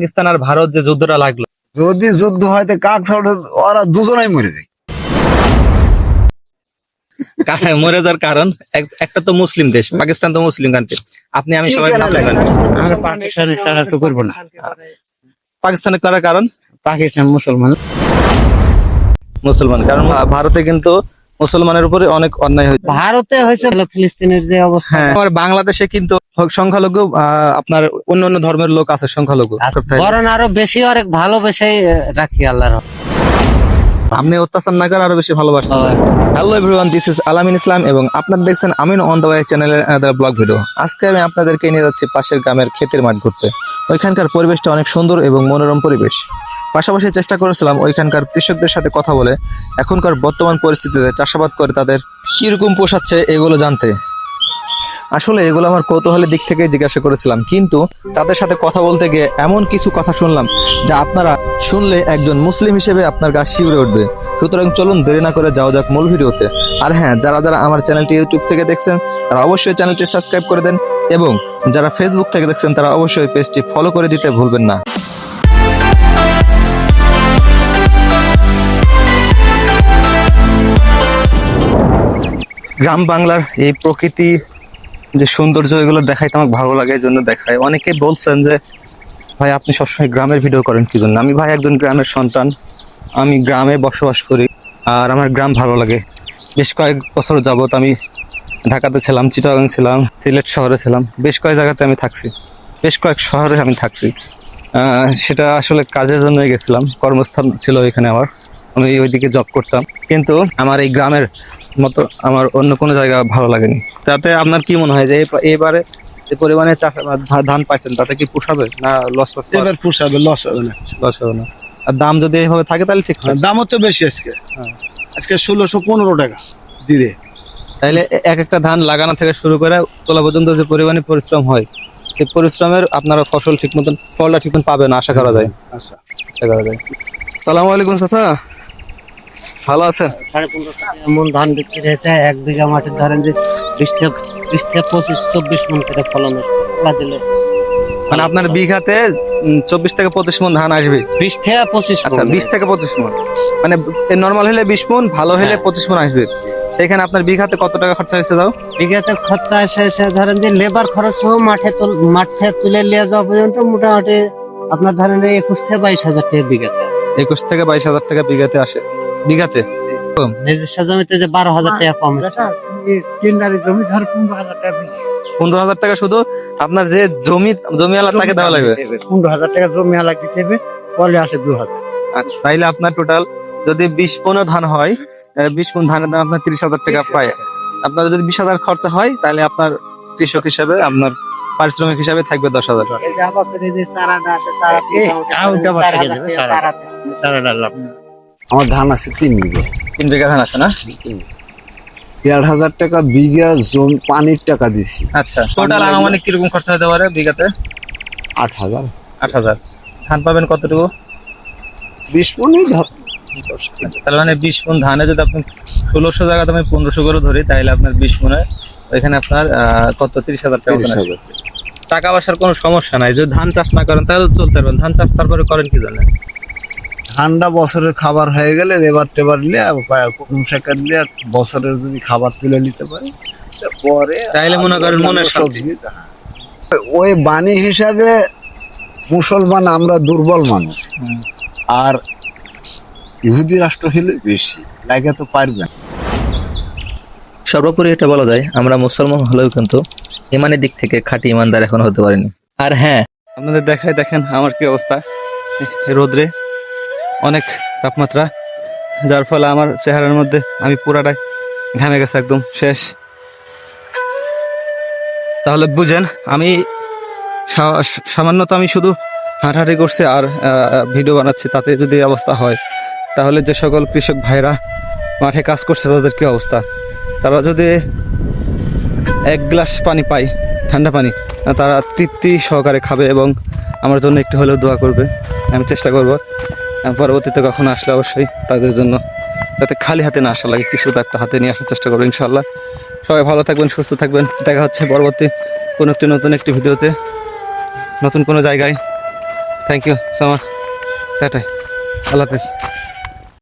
পাকিস্তান আর ভারত যে যুদ্ধটা লাগল। যদি যুদ্ধ হয় তো কাক ওরা দুজনেই মরে যায়। মরে যাওয়ার কারণ একটা তো মুসলিম দেশ পাকিস্তান তো মুসলিম কান্ট্রি আপনি আমি সবাই। আমরা ছাড়া তো করব না। পাকিস্তানে করার কারণ? পাকিস্তান মুসলমান। মুসলমান কারণ ভারতে কিন্তু মুসলমানের উপরে অনেক অন্যায় হয়েছে ভারতে হয়েছে ফিলিস্তিনের যে অবস্থা। হ্যাঁ। আমার বাংলাদেশে কিন্তু সংখ্যালঘু আপনার অন্য অন্য ধর্মের লোক আছে সংখ্যালঘু। বরং আরও বেশি অনেক ভালোবেসে রাখি আল্লাহর আপনি অত্যাচার না করে আরও বেশি ভালোবাসছেন hello everyone this is Alamin Islam এবং আপনারা দেখছেন আমিন অন দ্য ওয়ে চ্যানেলের আনাদার ব্লগ ভিডিও আজকে আমি আপনাদেরকে নিয়ে যাচ্ছি পাশের গ্রামের ক্ষেতের মাঠ ঘুরতে। ওইখানকার পরিবেশটা অনেক সুন্দর এবং মনোরম পরিবেশ। পাশাপাশি চেষ্টা করেছিলাম ওইখানকার কৃষকদের সাথে কথা বলে। এখনকার বর্তমান পরিস্থিতিতে চাষাবাদ করে তাদের কীরকম পোষাচ্ছে এগুলো জানতে। আসলে এগুলো আমার কৌতূহলের দিক থেকে জিজ্ঞাসা করেছিলাম, কিন্তু তাদের সাথে কথা বলতে গিয়ে এমন কিছু কথা শুনলাম যা আপনারা শুনলে একজন মুসলিম হিসেবে আপনার গা শিউরে উঠবে। সুতরাং চলুন দেরি না করে যাওয়া যাক মূল ভিডিওতে। আর হ্যাঁ যারা যারা আমার চ্যানেলটি ইউটিউব থেকে দেখছেন, তারা অবশ্যই চ্যানেলটি সাবস্ক্রাইব করে দেন এবং যারা ফেসবুক থেকে দেখছেন, তারা অবশ্যই পেজটি ফলো করে দিতে ভুলবেন না। গ্রাম বাংলার এই প্রকৃতি যে সৌন্দর্য এগুলো দেখাইতে আমার ভালো লাগে এই জন্য দেখায়। অনেকে বলছেন যে, ভাই, আপনি সবসময় গ্রামের ভিডিও করেন কি জন্য? আমি, ভাই, একজন গ্রামের সন্তান। আমি গ্রামে বসবাস করি আর আমার গ্রাম ভালো লাগে। বেশ কয়েক বছর যাবত আমি ঢাকাতে ছিলাম, চিটাগাং ছিলাম, সিলেট শহরে ছিলাম। বেশ কয়েক জায়গাতে আমি থাকছি। বেশ কয়েক শহরে আমি থাকছি। সেটা আসলে কাজের জন্যই গেছিলাম। কর্মস্থান ছিল এখানে আমার। আমি ওইদিকে জব করতাম। কিন্তু আমার এই গ্রামের মতো আমার অন্য কোনো জায়গা ভালো লাগেনি। তাতে আপনার কি মনে হয় যে এবারে যে পরিমাণে ধান পাইছেন তাতে কি পোষাবে না লস টস এবার পোষাবে লস হবে না। লস হবে না। আর দাম যদি এইভাবে থাকে তাহলে ঠিক দামও তো বেশি আজকে। হ্যাঁ। আজকে ষোলোশো পনেরো টাকা দিরে তাইলে এক একটা ধান লাগানো থেকে শুরু করে তোলা পর্যন্ত যে পরিমাণে পরিশ্রম হয় সেই পরিশ্রমের আপনারা ফসল ঠিক মতন ফলটা ঠিক মতন পাবেন আশা করা যায়। আচ্ছা। আশা করা যায়। সালাম আলাইকুম চাচা। ভালো আছেন? সাড়ে এমন ধান বিক্রি হয়েছে এক বিঘা মাঠের ধরেন যে বিশ থেকে পঁচিশ চব্বিশ মন করে ফলন দিলে। মানে আপনার বিঘাতে চব্বিশ থেকে পঁচিশ মন ধান আসবে? বিশ থেকে পঁচিশ আচ্ছা বিশ থেকে পঁচিশ মন। মানে নর্মাল হলে বিশ মন ভালো হলে হ্যাঁ। পঁচিশ মন আসবে। সেখানে আপনার বিঘাতে কত টাকা খরচা হয়েছে দাও? বিঘাতে খরচা এসে ধরেন যে লেবার খরচ সহ মাঠে তুল মাঠ তুলে নিয়ে যাওয়া পর্যন্ত মোটামুটি আপনার ধরেন একুশ থেকে বাইশ হাজার টাকা বিঘাতে একুশ থেকে বাইশ হাজার টাকা বিঘাতে আসে। বিঘাতে? নিজস্ব জমিতে যে বারো হাজার টাকা কম। কিনারি জমি ধর পনেরো হাজার টাকা পনেরো শুধু আপনার যে জমি জমিওয়ালা তাকে দেওয়া লাগবে? পনেরো হাজার টাকা জমি হালা দিতে হবে পরে আছে দু হাজার। আচ্ছা, তাইলে আপনার টোটাল যদি বিশ পনেরো ধান হয় বিশ পন ধানের দাম আপনার তিরিশ হাজার টাকা পায়। আপনার যদি বিশ হাজার খরচা হয় তাহলে আপনার কৃষক হিসাবে আপনার পারিশ্রমিক হিসাবে থাকবে দশ হাজার। টাকা। আমার ধান আছে তিন বিঘা। তিন বিঘা ধান আছে না? দেড় হাজার টাকা বিঘা জমি পানির টাকা দিছি। আচ্ছা টোটাল আনুমানিক কীরকম খরচা হতে পারে বিঘাতে? আট হাজার। আট হাজার। ধান পাবেন কতটুকু? বিশ মনে ধর তাহলে মানে বিশ মন ধানে যদি আপনি ষোলোশো জায়গাতে আমি পনেরোশো করে ধরি তাহলে আপনার বিশ মনে ওইখানে আপনার কত? তিরিশ হাজার টাকা টাকা পয়সার কোনো সমস্যা নাই। যদি ধান চাষ না করেন তাহলে চলতে পারবেন। ধান চাষ তারপরে করেন কি জানেন? ঠান্ডা বছরের খাবার হয়ে গেলে লেবার টেবার লিয়ে কম শেখার লিয়ে বছরের যদি খাবার তুলে নিতে পারি পরে তাইলে মনে করেন মনে সবজি, হ্যাঁ। ওই বাণী হিসাবে মুসলমান আমরা দুর্বল মানুষ আর ইহুদি রাষ্ট্র হলে বেশি লাগে তো পারবে না। সর্বোপরি এটা বলা যায় আমরা মুসলমান হলেও কিন্তু ইমানের দিক থেকে খাঁটি ইমানদার এখন হতে পারিনি আর হ্যাঁ আপনাদের দেখায় দেখেন আমার কি অবস্থা রোদ্রে অনেক তাপমাত্রা, যার ফলে আমার চেহারার মধ্যে আমি পুরাটাই ঘামে গেছে একদম শেষ। তাহলে বুঝেন, আমি সামান্য তো আমি শুধু হাঁটাহাঁটি করছি আর ভিডিও বানাচ্ছি, তাতে যদি অবস্থা হয়, তাহলে যে সকল কৃষক ভাইরা মাঠে কাজ করছে, তাদের কি অবস্থা? তারা যদি এক গ্লাস পানি পায়, ঠান্ডা পানি, তারা তৃপ্তি সহকারে খাবে এবং আমার জন্য একটু হলেও দোয়া করবে, আমি চেষ্টা করব। পরবর্তীতে কখনো আসলে অবশ্যই তাদের জন্য যাতে খালি হাতে না আসা লাগে, কিছু একটা হাতে নিয়ে আসার চেষ্টা করব ইনশাল্লাহ সবাই ভালো থাকবেন, সুস্থ থাকবেন। দেখা হচ্ছে পরবর্তী কোনো একটি নতুন একটি ভিডিওতে, নতুন কোনো জায়গায়। থ্যাংক ইউ সো মাচ টাটাই আল্লাহ হাফেজ।